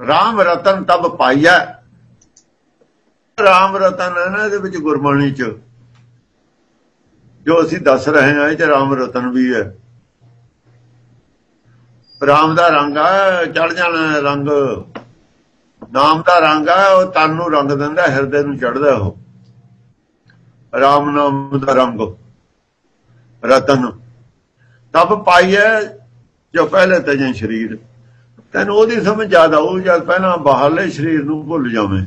ਰਾਮ ਰਤਨ ਤਬ ਪਾਈਐ। ਰਾਮ ਰਤਨ ਹੈ ਨਾ ਇਹਦੇ ਵਿੱਚ ਗੁਰਬਾਣੀ ਚ। ਜੋ ਅਸੀਂ ਦੱਸ ਰਹੇ ਹਾਂ, ਇਹ ਚ ਰਾਮ ਰਤਨ ਵੀ ਹੈ। ਰਾਮ ਦਾ ਰੰਗ ਆ ਚੜ ਜਾਣਾ ਰੰਗ। ਨਾਮ ਦਾ ਰੰਗ ਆ, ਉਹ ਤਨ ਨੂੰ ਰੰਗ ਦਿੰਦਾ, ਹਿਰਦੇ ਨੂੰ ਚੜਦਾ ਉਹ। ਰਾਮ ਨਾਮ ਦਾ ਰੰਗ, ਰਤਨ। ਤਬ ਪਾਈਐ ਜੋ ਪਹਿਲੇ ਜੇ ਸਰੀਰ। ਤੈਨੂੰ ਉਹਦੀ ਸਮਝ ਜ਼ਿਆਦਾ ਉਹ ਜਦ ਪਹਿਲਾਂ ਬਾਹਰਲੇ ਸਰੀਰ ਨੂੰ ਭੁੱਲ ਜਾਵੇਂ।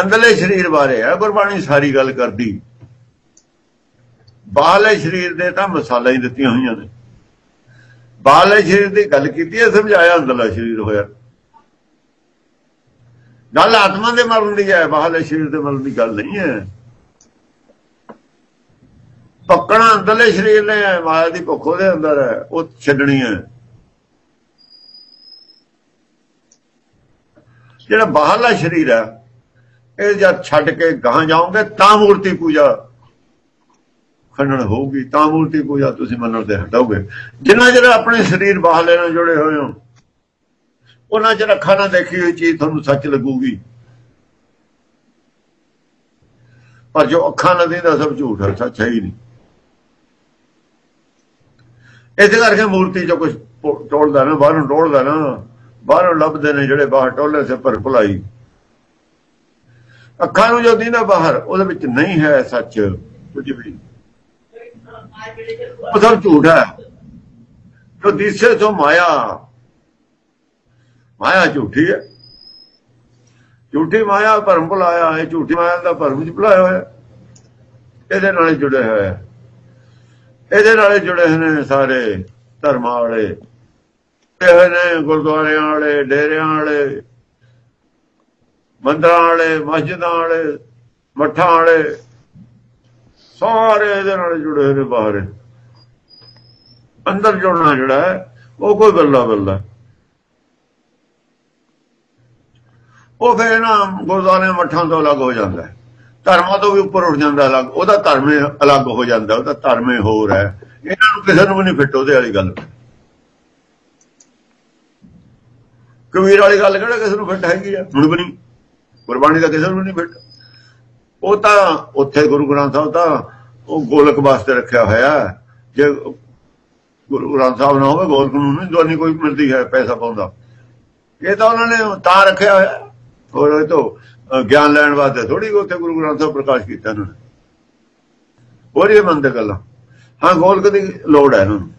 ਅੰਦਰਲੇ ਸਰੀਰ ਬਾਰੇ ਹੈ, ਗੁਰਬਾਣੀ ਸਾਰੀ ਗੱਲ ਕਰਦੀ। ਬਾਹਰਲੇ ਸਰੀਰ ਦੇ ਤਾਂ ਮਸਾਲਾ ਹੀ ਦਿੱਤੀਆਂ ਹੋਈਆਂ ਨੇ। ਬਾਹਰਲੇ ਸਰੀਰ ਦੀ ਗੱਲ ਕੀਤੀ ਹੈ, ਸਮਝਾਇਆ ਅੰਦਰਲਾ ਸਰੀਰ ਹੋਇਆ। ਗੱਲ ਆਤਮਾ ਦੇ ਮਰਨ ਦੀ ਹੈ, ਬਾਹਰਲੇ ਸਰੀਰ ਦੇ ਮਰਨ ਦੀ ਗੱਲ ਨਹੀਂ ਹੈ। ਪੱਕਣਾ ਅੰਦਰਲੇ ਸਰੀਰ ਨੇ, ਮਾਇਆ ਦੀ ਭੁੱਖ ਉਹਦੇ ਅੰਦਰ ਹੈ, ਉਹ ਛੱਡਣੀ ਹੈ। ਜਿਹੜਾ ਬਾਹਰਲਾ ਸਰੀਰ ਹੈ, ਇਹ ਜਦ ਛੱਡ ਕੇ ਗਾਂ ਜਾਓਗੇ ਤਾਂ ਮੂਰਤੀ ਪੂਜਾ ਖੰਡਣ ਹੋਊਗੀ, ਤਾਂ ਮੂਰਤੀ ਪੂਜਾ ਤੁਸੀਂ ਮੰਨਣ ਤੇ ਹਟੋਗੇ। ਜਿੰਨਾ ਜਿਹੜਾ ਆਪਣੇ ਸਰੀਰ ਬਾਹਰਲੇ ਨਾਲ ਜੁੜੇ ਹੋਏ ਹੋ, ਉਹਨਾਂ ਚ ਅੱਖਾਂ ਨਾਲ ਦੇਖੀ ਹੋਈ ਚੀਜ਼ ਤੁਹਾਨੂੰ ਸੱਚ ਲੱਗੂਗੀ। ਪਰ ਜੋ ਅੱਖਾਂ ਨਾਲ ਦੇਖਦਾ ਸਭ ਝੂਠ ਹੈ, ਸੱਚ ਹੈ ਹੀ ਨਹੀਂ। ਇਸ ਕਰਕੇ ਮੂਰਤੀ ਚੋਂ ਕੁਝ ਟੋਲਦਾ ਨਾ, ਬਾਹਰੋਂ ਟੋਲਦਾ ਨਾ। ਬਾਹਰੋਂ ਲੱਭਦੇ ਨੇ ਜਿਹੜੇ ਬਾਹਰ ਟੋਲੇ ਸੇ ਪਰ ਭੁਲਾਈ। ਅੱਖਾਂ ਨੂੰ ਜੋ ਦੀਨਾ ਬਾਹਰ, ਉਹਦੇ ਵਿੱਚ ਨਹੀਂ ਹੈ ਸੱਚ, ਕੁਝ ਵੀ। ਉਹ ਸਭ ਝੂਠ ਹੈ। ਜੋ ਦਿਸੇ ਤੋਂ ਮਾਇਆ ਮਾਇਆ ਝੂਠੀ ਹੈ। ਝੂਠੀ ਮਾਇਆ ਭਰਮ ਭੁਲਾਇਆ ਹੈ ਝੂਠੀ ਮਾਇਆ ਦਾ ਭਰਮ ਵਿੱਚ ਭੁਲਾਇਆ ਹੋਇਆ। ਇਹਦੇ ਨਾਲ ਜੁੜੇ ਹੋਇਆ ਇਹਦੇ ਨਾਲ ਜੁੜੇ ਹੋਏ ਨੇ ਸਾਰੇ ਧਰਮਾਂ ਵਾਲੇ। ਹੋਏ ਨੇ, ਗੁਰਦੁਆਰਿਆਂ ਵਾਲੇ, ਡੇਰਿਆਂ ਵਾਲੇ, ਮੰਦਰਾਂ ਵਾਲੇ, ਮਸਜਿਦਾਂ ਵਾਲੇ, ਮੱਠਾਂ ਵਾਲੇ, ਸਾਰੇ ਇਹਦੇ ਨਾਲ ਜੁੜੇ ਹੋਏ ਨੇ ਬਾਹਰ। ਅੰਦਰ ਜੁੜਨਾ ਜਿਹੜਾ ਹੈ, ਉਹ ਕੋਈ ਬੱਲਾ ਬੱਲਾ ਉਹ ਫੇਰ ਨਾ ਗੁਰਦੁਆਰੇ ਮੱਠਾਂ ਤੋਂ ਅਲੱਗ ਹੋ ਜਾਂਦਾ ਧਰਮਾਂ ਤੋਂ ਵੀ ਉੱਪਰ ਉੱਠ ਜਾਂਦਾ ਅਲੱਗ। ਉਹਦਾ ਧਰਮ ਅਲੱਗ ਹੋ ਜਾਂਦਾ, ਉਹਦਾ ਧਰਮ ਹੋਰ ਹੈ। ਇਹਨਾਂ ਨੂੰ ਕਿਸੇ ਨੂੰ ਵੀ ਨਹੀਂ ਫਿੱਟ, ਉਹਦੇ ਵਾਲੀ ਗੱਲ। ਕਬੀਰ ਵਾਲੀ ਗੱਲ ਕਿਹੜਾ ਕਿਸੇ ਨੂੰ ਫਿੱਟ ਹੈਗੀ ਆ? ਹੁਣ ਵੀ ਨਹੀਂ। ਗੁਰਬਾਣੀ ਦਾ ਕਿਸੇ ਨੂੰ ਨਹੀਂ ਫਿੱਟ। ਉਹ ਤਾਂ ਉੱਥੇ ਗੁਰੂ ਗ੍ਰੰਥ ਸਾਹਿਬ ਤਾਂ ਉਹ ਗੋਲਕ ਵਾਸਤੇ ਰੱਖਿਆ ਹੋਇਆ। ਜੇ ਗੁਰੂ ਗ੍ਰੰਥ ਸਾਹਿਬ ਨਾ ਹੋਵੇ, ਗੋਲਕ ਨੂੰ ਨਹੀਂ ਦੋਨੀ ਕੋਈ ਮਿਲਦੀ ਹੈ, ਪੈਸਾ ਪਾਉਂਦਾ। ਇਹ ਤਾਂ ਉਹਨਾਂ ਨੇ ਤਾਂ ਰੱਖਿਆ ਹੋਇਆ। ਹੋਰ ਇਹ ਤੋਂ ਗਿਆਨ ਲੈਣ ਵਾਸਤੇ ਥੋੜੀ ਉੱਥੇ ਗੁਰੂ ਗ੍ਰੰਥ ਸਾਹਿਬ ਪ੍ਰਕਾਸ਼ ਕੀਤਾ ਇਹਨਾਂ ਨੇ। ਹੋਰ ਇਹ ਮੰਨਦੇ ਗੱਲਾਂ। ਹਾਂ, ਗੋਲਕ ਦੀ ਲੋੜ ਹੈ ਇਹਨਾਂ ਨੂੰ।